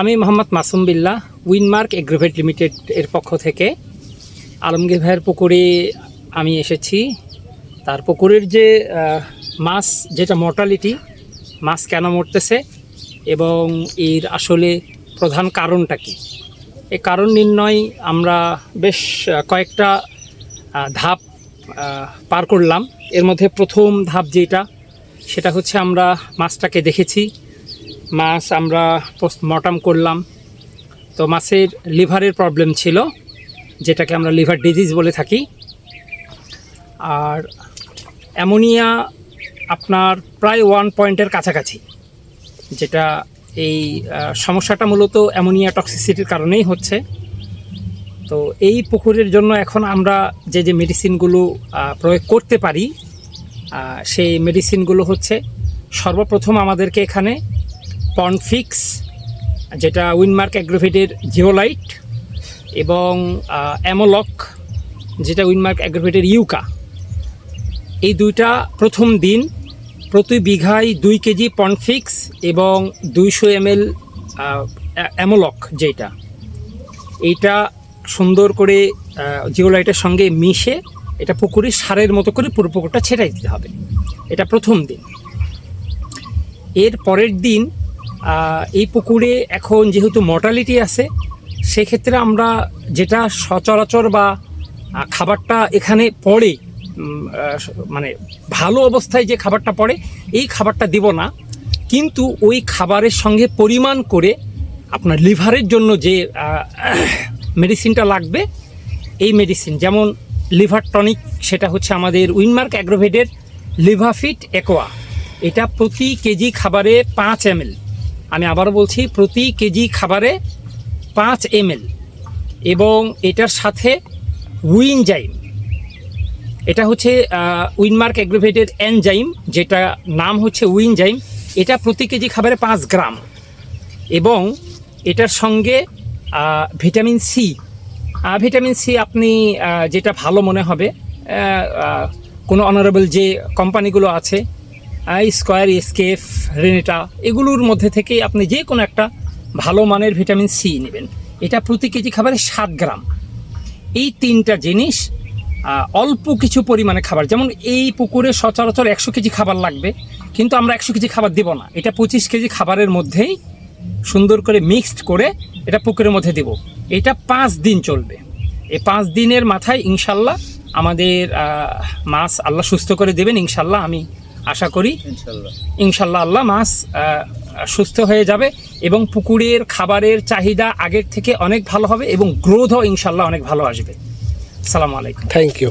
আমি মোহাম্মদ মাসুম বিল্লা উইনমার্ক Agrovet limited এর পক্ষ থেকে। আলমগীর ভাইয়ের পুকুরে আমি এসেছি। তার পুকুরের যে মাছ, যেটা মর্টালিটি মাছ কেন মরতেছে এবং এর আসলে প্রধান কারণটা কি? এই কারণ নির্ণয় আমরা বেশ কয়েকটা ধাপ পার করলাম। এর মধ্যে প্রথম ধাপ যেটা, সেটা হচ্ছে আমরা মাছটাকে দেখেছি। মাছ আমরা পোস্টমর্টম করলাম। তো মাছের লিভারের প্রবলেম ছিল, যেটাকে আমরা লিভার ডিজিজ বলে থাকি। আর অ্যামোনিয়া আপনার প্রায় ওয়ান পয়েন্টের কাছাকাছি, যেটা এই সমস্যাটা মূলত অ্যামোনিয়া টক্সিসিটির কারণেই হচ্ছে। তো এই পুকুরের জন্য এখন আমরা যে যে মেডিসিনগুলো প্রয়োগ করতে পারি সেই মেডিসিনগুলো হচ্ছে সর্বপ্রথম আমাদেরকে এখানে পনফিক্স যেটা উইনমার্ক অ্যাগ্রোভেটের জিওলাইট এবং অ্যামোলক যেটা উইনমার্ক অ্যাগ্রোভেটের ইউকা এই দুইটা প্রথম দিন প্রতি বিঘায় দুই কেজি পনফিক্স এবং দুইশো এমএল অ্যামোলক যেটা। এইটা সুন্দর করে জিওলাইটের সঙ্গে মিশে এটা পুকুরে সারের মতো করে পুরো পুকুরটা ছেটাই দিতে হবে। এটা প্রথম দিন। এর পরের দিন এই পুকুরে এখন যেহেতু মর্টালিটি আছে, সেক্ষেত্রে আমরা যেটা সচরাচর বা খাবারটা এখানে পড়ে মানে ভালো অবস্থায় যে খাবারটা পড়ে, এই খাবারটা দিব না। কিন্তু ওই খাবারের সঙ্গে পরিমাণ করে আপনার লিভারের জন্য যে মেডিসিনটা লাগবে, এই মেডিসিন যেমন লিভার টনিক, সেটা হচ্ছে আমাদের উইনমার্ক অ্যাগ্রোভেটের লিভাফিট একোয়া। এটা প্রতি কেজি খাবারে পাঁচ এম আমি আবারও বলছি, প্রতি কেজি খাবারে পাঁচ এম এবং এটার সাথে উইনজাইম। এটা হচ্ছে উইনমার্ক অ্যাগ্রোভেটের এনজাইম, যেটা নাম হচ্ছে উইনজাইম। এটা প্রতি কেজি খাবারে পাঁচ গ্রাম এবং এটার সঙ্গে ভিটামিন সি। ভিটামিন সি আপনি যেটা ভালো মনে হবে কোনো অনারেবল যে কোম্পানিগুলো আছে স্কোয়ার এসকেফ রেনেটা, এগুলোর মধ্যে থেকে আপনি যে কোনো একটা ভালো মানের ভিটামিন সি নেবেন। এটা প্রতি কেজি খাবারে সাত গ্রাম। এই তিনটা জিনিস অল্প কিছু পরিমাণে খাবার, যেমন এই পুকুরে সচরাচর একশো কেজি খাবার লাগবে, কিন্তু আমরা একশো কেজি খাবার দিব না। এটা পঁচিশ কেজি খাবারের মধ্যেই সুন্দর করে মিক্সড করে এটা পুকুরের মধ্যে দেব। এটা পাঁচ দিন চলবে। এই পাঁচ দিনের মাথায় ইনশাল্লাহ আমাদের মাছ আল্লাহ সুস্থ করে দেবেন। ইনশাল্লাহ আমি আশা করি ইনশাল্লাহ আল্লাহ মাছ সুস্থ হয়ে যাবে এবং পুকুরের খাবারের চাহিদা আগের থেকে অনেক ভালো হবে এবং গ্রোথও ইনশাল্লাহ অনেক ভালো আসবে। সালাম আলাইকুম। Thank you